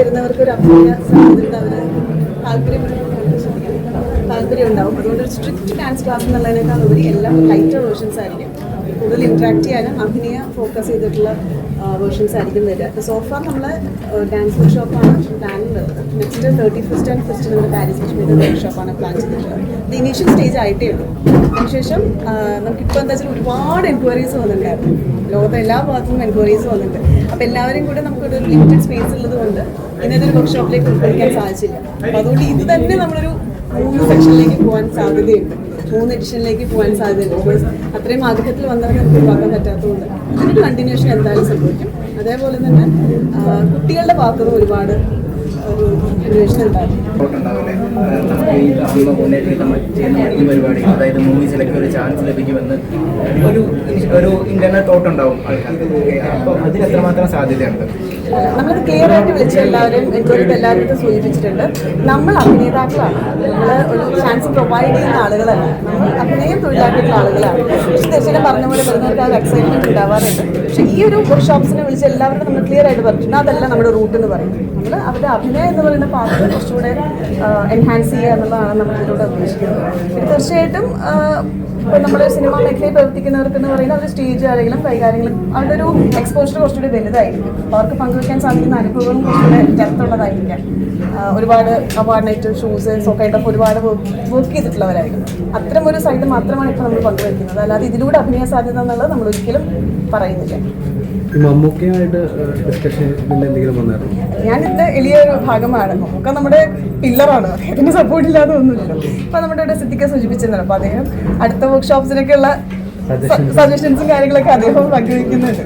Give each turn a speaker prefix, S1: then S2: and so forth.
S1: വരുന്നവർക്ക് ഒരു അഭിനയ സാധ്യത അവർ താല്പര്യം താല്പര്യം ഉണ്ടാവും. അതുകൊണ്ട് ഒരു സ്ട്രിക്റ്റ് ഡാൻസ് ക്ലാസ് എന്നുള്ളതിനേക്കാൾ ഉപരി എല്ലാം ലൈറ്റർ വേർഷൻസ് ആയിരിക്കും. കൂടുതൽ ഇൻട്രാക്ട് ചെയ്യാനും അഭിനയ ഫോക്കസ് ചെയ്തിട്ടുള്ള വേർഷൻസ് ആയിരിക്കും വരിക. അപ്പോൾ സോഫ നമ്മൾ dance വർക്ക്ഷോപ്പാണ് plan next thirty first and first നമ്മൾ പാരീസ് കശ്മീർ വർക്ക്ഷോപ്പാണ് പ്ലാൻ ചെയ്തിട്ടുള്ളത്. ഇനീഷ്യൽ സ്റ്റേജ് ആയിട്ടേ ഉള്ളൂ. അതിനുശേഷം നമുക്ക് നമുക്കിപ്പോൾ എന്താ വെച്ചാൽ ഒരുപാട് എൻക്വയറീസ് വന്നിട്ടുണ്ടായിരുന്നു. ലോകത്തെ എല്ലാ ഭാഗത്തും എൻക്വയറീസ് വന്നിട്ടുണ്ട്. അപ്പോൾ എല്ലാവരും കൂടെ നമുക്കൊരു ലിമിറ്റഡ് സ്പേസ് ഉള്ളത് കൊണ്ട് ഇന്നത്തെ ഒരു വർക്ക്ഷോപ്പിലേക്ക് ഉൾപ്പെടുത്താൻ സാധിച്ചില്ല. അപ്പോൾ അതുകൊണ്ട് ഇത് തന്നെ നമ്മളൊരു മൂന്ന് സെക്ഷനിലേക്ക് പോകാൻ സാധ്യതയുണ്ട്. മൂന്ന് എഡിഷനിലേക്ക് പോകാൻ സാധ്യതയുണ്ട്. ബിക്കോസ് അത്രയും ആഗ്രഹത്തിൽ വന്നവരെ നമുക്ക് ഒഴിവാക്കാൻ പറ്റാത്തതുകൊണ്ട് അതിനൊരു കണ്ടിന്യൂഷൻ എന്തായാലും സംഭവിക്കും. അതേപോലെ തന്നെ കുട്ടികളുടെ ഭാഗത്തുനിന്ന് ഒരുപാട് ഒരു അന്വേഷണം ഉണ്ടാകും
S2: പരിപാടി അതായത് മൂവീസിലൊക്കെ ഒരു ചാൻസ് ലഭിക്കുമെന്ന് ഒരു ഒരു ഇന്റർണൽ തോട്ട് ഉണ്ടാവും ആൾക്കാർക്ക് അപ്പോൾ അതിന് എത്രമാത്രം സാധ്യതയുണ്ട്?
S1: നമ്മൾ ക്ലിയർ ആയിട്ട് വിളിച്ച എല്ലാവരും എൻക്വയറി എല്ലാവരും സൂചിപ്പിച്ചിട്ടുണ്ട്. നമ്മൾ അഭിനേതാക്കളാണ്. നമ്മൾ ഒരു ചാൻസ് പ്രൊവൈഡ് ചെയ്യുന്ന ആളുകളല്ല. നമ്മൾ അഭിനയം തൊഴിലാക്കിയിട്ടുള്ള ആളുകളാണ് പക്ഷെ തീർച്ചയായിട്ടും പറഞ്ഞ പോലെ വരുന്നവർക്ക് ആ എക്സൈറ്റ്മെന്റ് ഉണ്ടാവാറുണ്ട് പക്ഷേ ഈ ഒരു വർക്ക്ഷോപ്സിനെ വിളിച്ച് എല്ലാവരും നമ്മൾ ക്ലിയർ ആയിട്ട് പറഞ്ഞിട്ടുണ്ട് അതല്ല നമ്മുടെ റൂട്ട് എന്ന് പറയുന്നത്. നമ്മൾ അവരുടെ അഭിനയം എന്ന് പറയുന്ന പാർട്ട് കുറച്ചുകൂടെ എൻഹാൻസ് ചെയ്യുക എന്നുള്ളതാണ് നമ്മൾ ഇതിലൂടെ ഉദ്ദേശിക്കുന്നത്. പിന്നെ തീർച്ചയായിട്ടും ഇപ്പോൾ നമ്മുടെ സിനിമാ മേഖലയിൽ പ്രവർത്തിക്കുന്നവർക്ക് എന്ന് പറയുന്നത് അവർ സ്റ്റേജ് ആണെങ്കിലും കൈകാര്യങ്ങളും അവരുടെ ഒരു എക്സ്പോഷർ കുറച്ചുകൂടി വലുതായിരിക്കും. അവർക്ക് പങ്കുവയ്ക്കാൻ സാധിക്കുന്ന അനുഭവങ്ങളും കുറച്ചുകൂടെ ഡെപ്തുള്ളതായിരിക്കാം ഒരുപാട് അവാർഡ് നൈറ്റ് ഷൂസ് ഒക്കെ ആയിട്ട് ഒരുപാട് വർക്ക് ചെയ്തിട്ടുള്ളവരായിരിക്കും. അത്തരം ഒരു സൈഡ് മാത്രമാണ് ഇപ്പോൾ നമ്മൾ പങ്കുവയ്ക്കുന്നത് അല്ലാതെ ഇതിലൂടെ അഭിനയ സാധ്യത എന്നുള്ളത് നമ്മൾ ഒരിക്കലും പറയുന്നില്ല.
S3: മമ്മൂക്കയുമായിട്ട് ഡിസ്കഷൻ എന്തെങ്കിലും വന്നായിരുന്നു?
S1: ഞാൻ ഇതിന്റെ എളിയൊരു ഭാഗമാണ്. മമ്മൂക്ക നമ്മുടെ പില്ലറാണ്. അദ്ദേഹത്തിന്റെ സപ്പോർട്ട് ഇല്ലാതെ ഒന്നുമില്ലല്ലോ. അപ്പൊ നമ്മുടെ ഇവിടെ സിദ്ധിക്ക സൂചിപ്പിച്ചിരുന്നല്ലോ. അപ്പൊ അദ്ദേഹം അടുത്ത വർക്ക്ഷോപ്സിനൊക്കെ ഉള്ള സജഷൻസും കാര്യങ്ങളൊക്കെ അദ്ദേഹം പങ്കുവെക്കുന്നുണ്ട്.